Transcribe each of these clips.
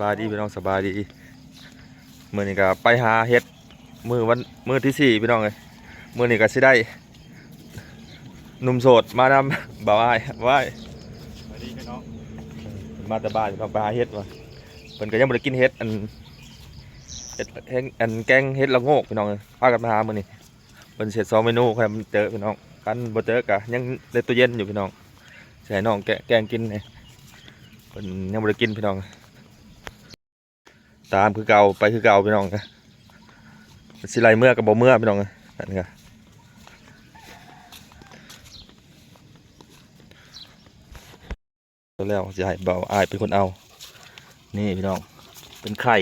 บายดีพี่น้องสบายดีมื้อนี้ก็ไปหาเฮ็ดมื้อวันมื้อที่สี่พี่น้องเอ้ยมื้อนี้ก็สิได้หนุ่มโสดมานำบ่าวอ้ายว้ายสวัสดีพี่น้องมาแต่บ้านพี่น้องไปหาเฮ็ดว่ะเพิ่นก็ยังบ่ได้กินเฮ็ดอันเฮ็ดเฮ็ดอันแกงเฮ็ดละโงกพี่น้องเอ้ยพากันมาหามื้อนี้เพิ่นเสร็จสองเมนูค่อยมันเจอพี่น้องกันบ่เจอก็ยังในตู้เย็นอยู่พี่น้องสิให้น้องแกะแกงกินนี่เพิ่นยังบ่ได้กินพี่น้อง ตามคือเก่าไปคือเก่าพี่น้องนะสิไรเมื่อกับบ่เมื่อพี่น้องนะนั่นไงแล้วจะให้เบาอายเป็นคนเอา นี่พี่น้อง เป็นไข่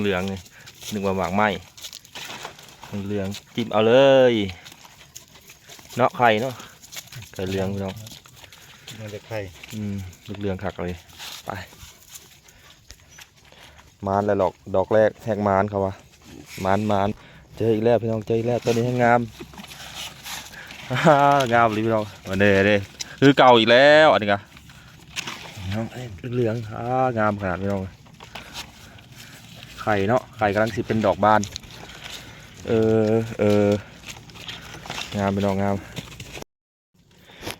เหลืองๆนี่นึกว่าหมากไหมเหลืองๆจิ้มเอาเลยเนาะไข่เนาะไข่เหลืองพี่น้องมันจะไข่อืมเหลืองๆคักเลยไป มานแล้วดอกดอกแรกแหกมานเขาวะมานมานเจออีกแล้วพี่น้องเจออีกแล้วตัวนี้ให้งามฮ่างามเลยพี่น้องมาเด้เด้คือเก่าอีกแล้วอันนี้กะน้องเอ้ยเหลืองๆฮ่างามขนาดพี่น้องไข่เนาะไข่กำลังสิเป็นดอกบาน เออเอองามพี่น้องงาม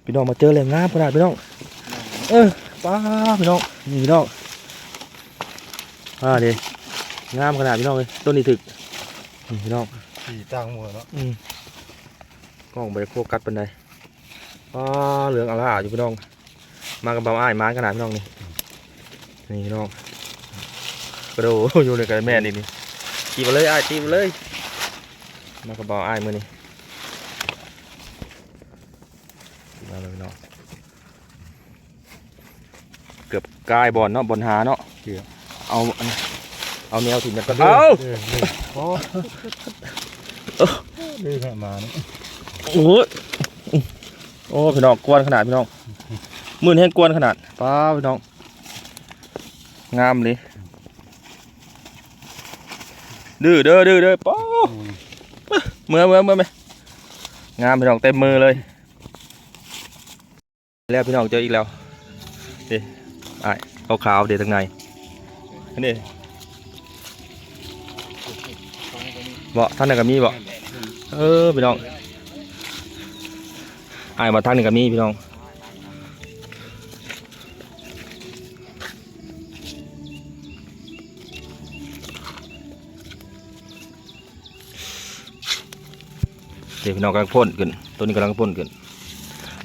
พี่น้องมาเจอเลยงามขนาดพี่น้องเออป้าพี่น้องนี่พี่น้อง อ่าดิงามขนาดพี่น้องเลยต้นนี้ถึกนี่พี่น้องสีต่างหัวเนาะอืมกล้องไปโฟกัสเป็นไดป้าเหลืองอร่าอยู่พี่น้อง มากับเบาอ้ายไม้ขนาดพี่น้องนี่นี่พี่น้องกระโดดอยู่ในกระแม่นี่นี่ตีมาเลยอ้ายตีมาเลย มากับเบาอ้ายมือนี่มาเลยพี่น้องเกือบกายบอลเนาะบอลหาเนาะเอาอันเอาแนวถิ่นกันเอาเออนี่โอ้ดื้อแค่มาเนาะโอ้ยโอ้พี่น้องกวนขนาดพี่น้องมื่นแห้งกวนขนาดป้าพี่น้อง งามเลยดื้อเด้อดื้อเด้อป้าเมื่อเมื่อเมื่อไหมงามพี่น้องเต็มมือเลย แล้วพี่น้องเจออีกแล้วเดี๋ยวขาวๆเดี๋ยวทางในอั นนี้เบาะท่านหนึ่งก็มีเบาะเออพี่น้องไอ้ายมาทางหนึ่งก็มีพี่น้องเดี๋ยวพี่น้องกำลังพ่นขึ้น ตัวนี้กำลังพ่นขึ้น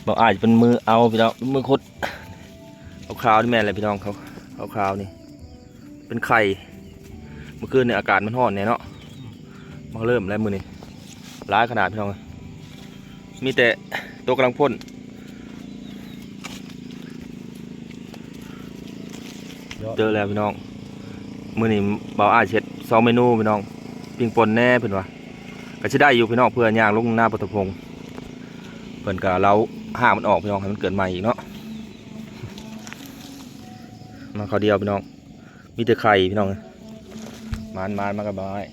บอกอาจจะเป็นมือเอาพี่น้องมือคดเอาขาวนี่แม่เลยพี่น้องเขาเอาขาวนี่ เป็นไข่เมื่อคืนเนี่ยอากาศมันร้อนเนี่ยเนาะมาเริ่มแล้วมือนี่ร้ายขนาดพี่น้องมีแต่ตัวกำลังพ่นเจอแล้วพี่น้องมื้อนี้เบาอาเช็ดสองเมนูพี่น้องปิ้งป่นแน่เพิ่นว่าก็สิได้อยู่พี่น้องเพื่อย่างลงหน้าปฐพงศ์เพิ่นก็เราห้ามมันออกพี่น้องให้มันเกิดใหม่อีกเนาะมาเขาวเดียวพี่น้อง มีแต่ไข่พี่น้องมานมานมากับบ่าย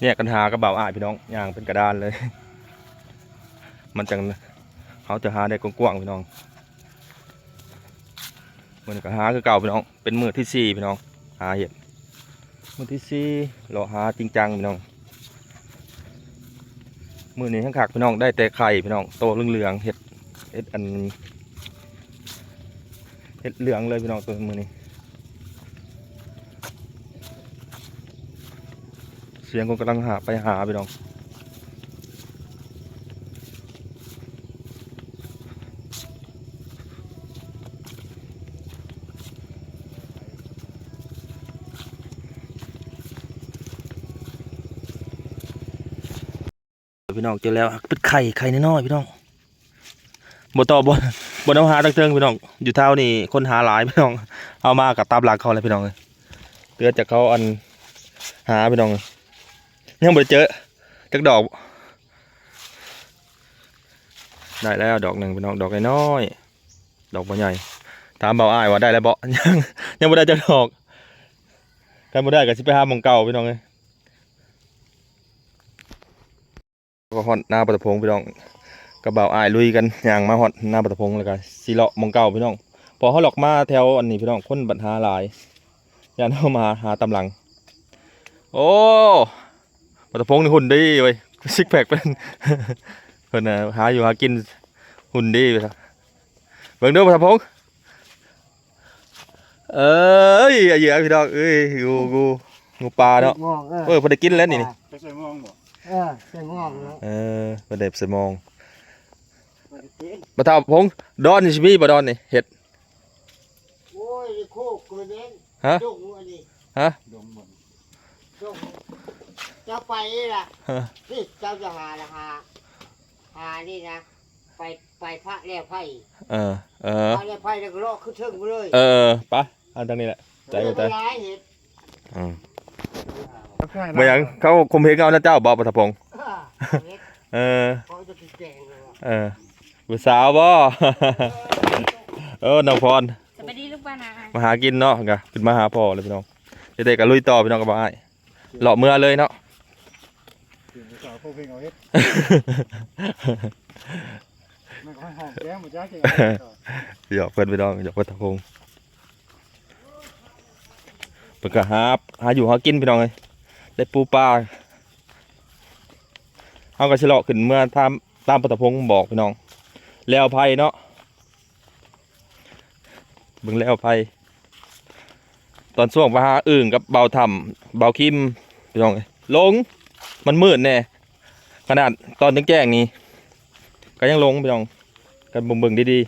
เนี่ยกันหากระเป๋าอ้ายพี่น้องย่างเป็นกระดานเลย มันจังเขาจะหาได้กว้างๆพี่น้องเหมันก็หาคือเก่าพี่น้อง เป็นมือที่สี่พี่น้อง หาเห็ดมือที่สี่เราหาจริงจังพี่น้องมือนี้ทั้งขักพี่น้องได้แต่ไข่พี่น้องโตเหลืองๆเห็ดเห็ดอัน เห็ดเหลืองเลยพี่น้องตัวมือนี้เสียงคนกำลังหาไปหาพี่น้องพี่น้องเจอแล้วเป็นไข่ไข่น้อยๆพี่น้องบ่ต่อบ่ บ่เอาหาตังเทิงพี่น้อง อยู่เท่านี่คนหาหลายพี่น้อง เอามากับตามหลักเขาเลยพี่น้องเลยเตือจากเขาอันหาพี่น้องเลยยังบ่ได้เจอจักดอก ได้แล้วดอกหนึ่งพี่น้องดอกน้อยดอกบ่ใหญ่ถามเบาอ้ายว่าได้แล้วบ่ยังยังบ่ได้จักดอกกันบ่ได้ก็สิไปหามองเก่าพี่น้องเลยก็ฮอดหน้าปฐพงพี่น้อง กระเบาอายลุยกันย่างมาฮอดหน้าปฐพงแล้วก็สิเลาะหมองเก่าพี่น้อง พอเขาหลอกมาแถวอันนี้พี่น้องคนบัญหาหลายยานเข้ามาหาตำลัง โอ้ปฐพงนี่หุ่นดีเว้ยซิกแพคเป็นเพิ่นน่ะหาอยู่หากินหุ่นดีไปครับเบิ่งเดูปฐพงเอ้ยไอ้เหยื่อพี่น้องเอ้ยงูงูงูปลาเนาะมองเออเออเพิ่นได้กินแล้วนี่นี่ไปใส่มองบ่เออใส่มองแล้วเออเพิ่นได้สมอง บ่ได้กินบ่ทาพงดอนนี่สิมีบ่ดอนนี่เฮ็ดโอ้ยโคกกระเด็นฮะจุกอันนี้ฮะดมบ่จุกเจ้าไปนี่ล่ะฮะนี่เจ้าจะหาละหาหานี่นะไปไปพระแล้วไพ่เออเออพระแล้วไพ่แล้วก็เลาะขึ้นเทิงไปเลยเออไปะอันทางนี้แหละใจกูใจม่ร้ายเห็ดอืมบ่หยังเขาคมเพลงเอานะเจ้าบ่ปฐพงอ่าเห็ดเออเขาจะกินแกงเลยว่ะเออ ผู้สาวบ่ เออน้องพรสวัสดีลูกบ้านนะมาหากินเนาะกะขึ้นมาหาพ่อเลยพี่น้องเด็กๆก็ลุยต่อพี่น้องก็บ่อ้ายเลาะเมื่อเลยเนาะเดี๋ยวสาวพวกเพิ่งเอาเฮ็ดมันก็ให้ห้องแก้มบ่จ้าเก่งหยอกเพิ่นพี่น้องหยอกปฐพงเพิ่นก็หาหาอยู่หากินพี่น้องเอ้ยได้ปูปลาเฮาก็สิเลาะขึ้นเมื่อตามตามปฐพงบอกพี่น้อง แล้วไผเนาะเบิ่งแล้วไผตอนช่วงมาหาอึ่งกับเบาถ้ำเบาคิมพี่น้องเอ้ยลงมันมืดแน่ขนาดตอนถึงแจ้งนี่ก็ยังลงพี่น้องกันเบิ่งๆดี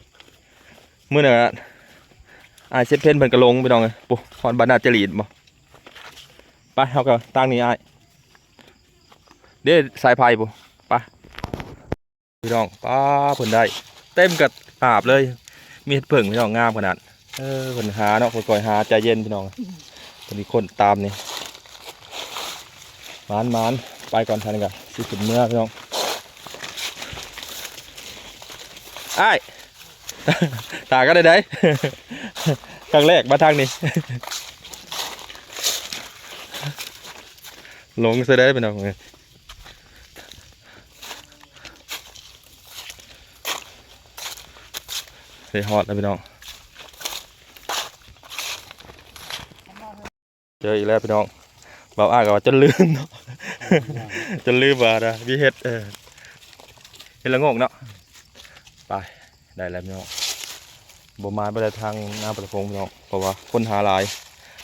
ๆมื้อน่ะอายเซฟเพนเพิ่นก็ลงพี่น้องเอ้ยปุ๊ฮอนบานาจรีดบ่ไปเฮาก็ตั้งนี่อายเด้สายไฟปุ๊ พี่น้องป้าเพิ่นได้ เต็มกับอาบเลย มีเพิ่งพี่น้องงามขนาดเออคนหาเนาะค่อยหาใจเย็นพี่น้องคนมีคนตามนี่มานมานไปก่อนทันกันสิขึ้นเมื่อพี่น้องไอ้ตาก็ได้ได้ครั้งแรกมาทางนี้หลงเสียได้พี่น้อง เอ้ยเสียฮอดแล้วพี่น้อง เจออีกแล้วพี่น้องเบาอ้ายก็ว่าจนลืมเนาะจนลืมว่านะพี่เฮ็ดเออเฮ็ดละโงกเนาะไปได้แล้วพี่น้องบ่มาไปได้ทางหน้าประพงพี่น้องเพราะว่าคนหาหลาย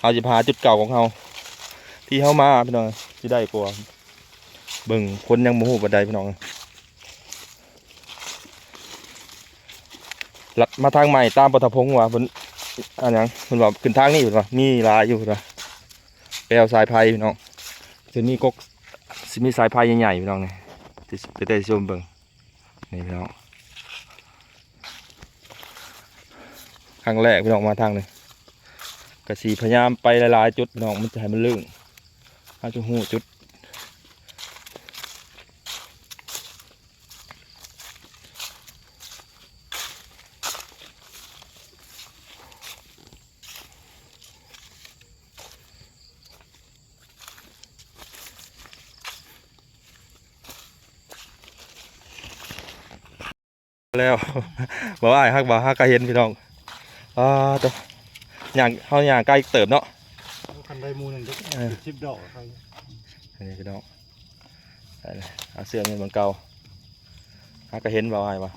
เอาสิพาจุดเก่าของเฮาที่เฮามาพี่น้องสิได้กว่าเบิ่งคนยังบ่ฮู้ปานใดพี่น้อง ลัดมาทางใหม่ตามปฐพงว่าเพิ่นอันหยังเพิ่นว่าขึ้นทางนี้เพิ่นว่ามีหลายอยู่เพิ่นว่าไปเอาสายไผ่พี่น้องจะมีกกสิมีสายไผ่ใหญ่ๆพี่น้องนี่ที่ไปได้ชมเบิ่งนี่พี่น้องครั้งแรกพี่น้องมาทางนี้ก็สีพยายามไปหลายๆจุดพี่น้องมันจะให้มันลื่นหาจุดหูจุด แล้วบอกว่าไอ้ฮักบ่ฮักก็เห็นพี่น้องอ่าตัวอย่างเฮาอย่างใกล้เติบเนาะคันได้หมูหนึงก็เออสิบดอกใครนี่พี่น้องได้เลยเอาเสื้อเงินเหมือนเก่าฮักก็เห็นบ่ไอ้บ่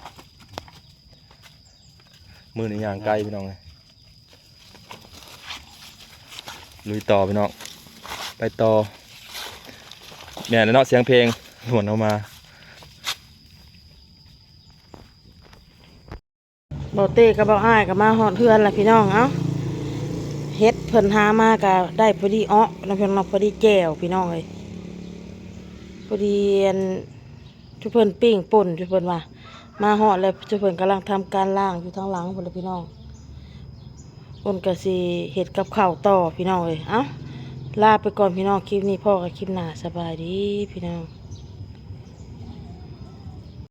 มือนี่อย่างใกล้พี่น้องเลยลุยต่อพี่น้อง ไปต่อแม่นแล้วเนาะเสียงเพลงหวนออกมา เบาเต้กับเบาอ้ายกับมาหอดเพื่อนละพี่น้องเอ้าเฮ็ดเพิ่นหามาก็ได้พอดีอ้อแล้วเพิ่นเอาพอดีแก้วพี่น้องเลยพอดีอันทุเพิ่นปิ้งป่นทุเพิ่นว่ามาหอดแล้วทุเพิ่นกำลังทำการล่างอยู่ทางหลังพุ่นละพี่น้องเพิ่นก็สิเฮ็ดกับข้าวต่อพี่น้องเลยเอ้าลาไปก่อนพี่น้องคลิปนี้พ่อกับคลิปหน้าสบายดีพี่น้อง